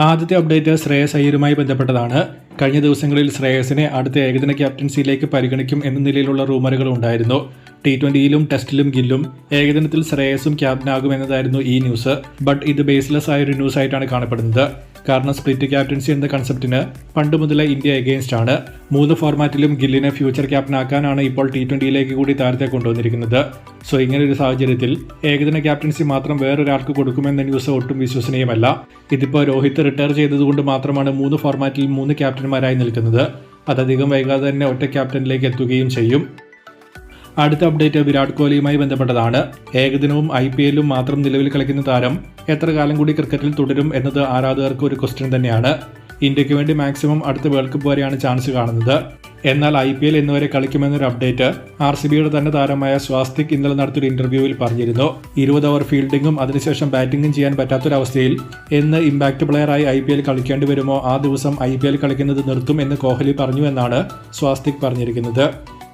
ആദ്യത്തെ അപ്ഡേറ്റ് ശ്രേയസ് അയ്യരുമായി ബന്ധപ്പെട്ടതാണ്. കഴിഞ്ഞ ദിവസങ്ങളിൽ ശ്രേയസിനെ അടുത്ത ഏകദിന ക്യാപ്റ്റൻസിയിലേക്ക് പരിഗണിക്കും എന്ന നിലയിലുള്ള റൂമറുകൾ ഉണ്ടായിരുന്നു. ടി ട്വന്റിയിലും ടെസ്റ്റിലും ഗില്ലും ഏകദിനത്തിൽ ശ്രേയസും ക്യാപ്റ്റനാകും എന്നതായിരുന്നു ഈ ന്യൂസ്. ബട്ട് ഇത് ബേസ്ലെസ് ആയ ഒരു ന്യൂസ് ആയിട്ടാണ് കാണപ്പെടുന്നത്. കാരണം സ്പ്ലിറ്റ് ക്യാപ്റ്റൻസി എന്ന കൺസെപ്റ്റിന് പണ്ട് മുതലേ ഇന്ത്യ എഗെയിൻസ്റ്റ് ആണ്. മൂന്ന് ഫോർമാറ്റിലും ഗില്ലിനെ ഫ്യൂച്ചർ ക്യാപ്റ്റനാക്കാനാണ് ഇപ്പോൾ ടി ട്വന്റിയിലേക്ക് കൂടി താരത്തെ കൊണ്ടുവന്നിരിക്കുന്നത്. സോ ഇങ്ങനെ ഒരു സാഹചര്യത്തിൽ ഏകദിന ക്യാപ്റ്റൻസി മാത്രം വേറൊരാൾക്ക് കൊടുക്കുമെന്ന ന്യൂസ് ഒട്ടും വിശ്വസനീയമല്ല. ഇതിപ്പോൾ രോഹിത് റിട്ടയർ ചെയ്തതുകൊണ്ട് മാത്രമാണ് മൂന്ന് ഫോർമാറ്റിൽ മൂന്ന് ക്യാപ്റ്റന്മാരായി നിൽക്കുന്നത്. അതധികം വൈകാതെ തന്നെ ഒറ്റ ക്യാപ്റ്റനിലേക്ക് എത്തുകയും ചെയ്യും. അടുത്ത അപ്ഡേറ്റ് വിരാട് കോഹ്ലിയുമായി ബന്ധപ്പെട്ടതാണ്. ഏകദിനവും ഐ പി എല്ലും മാത്രം നിലവിൽ കളിക്കുന്ന താരം എത്ര കാലം കൂടി ക്രിക്കറ്റിൽ തുടരും എന്നത് ആരാധകർക്ക് ഒരു ക്വസ്റ്റ്യൻ തന്നെയാണ്. ഇന്ത്യയ്ക്ക് വേണ്ടി മാക്സിമം അടുത്ത വേൾഡ് കപ്പ് വരെയാണ് ചാൻസ് കാണുന്നത്. എന്നാൽ ഐ പി എൽ എന്നുവരെ കളിക്കുമെന്നൊരു അപ്ഡേറ്റ് ആർ സി ബിയുടെ തന്നെ താരമായ സ്വാസ്തിക് ഇന്നലെ നടത്തിയൊരു ഇന്റർവ്യൂവിൽ പറഞ്ഞിരുന്നു. ഇരുപത് ഓവർ ഫീൽഡിംഗും അതിനുശേഷം ബാറ്റിംഗും ചെയ്യാൻ പറ്റാത്തൊരവസ്ഥയിൽ എന്ന് ഇമ്പാക്ട് പ്ലെയറായി ഐ പി എൽ കളിക്കേണ്ടി വരുമോ? ആ ദിവസം ഐ പി എൽ കളിക്കുന്നത് നിർത്തും എന്ന് കോഹ്ലി പറഞ്ഞു എന്നാണ് സ്വാസ്തിക് പറഞ്ഞിരിക്കുന്നത്.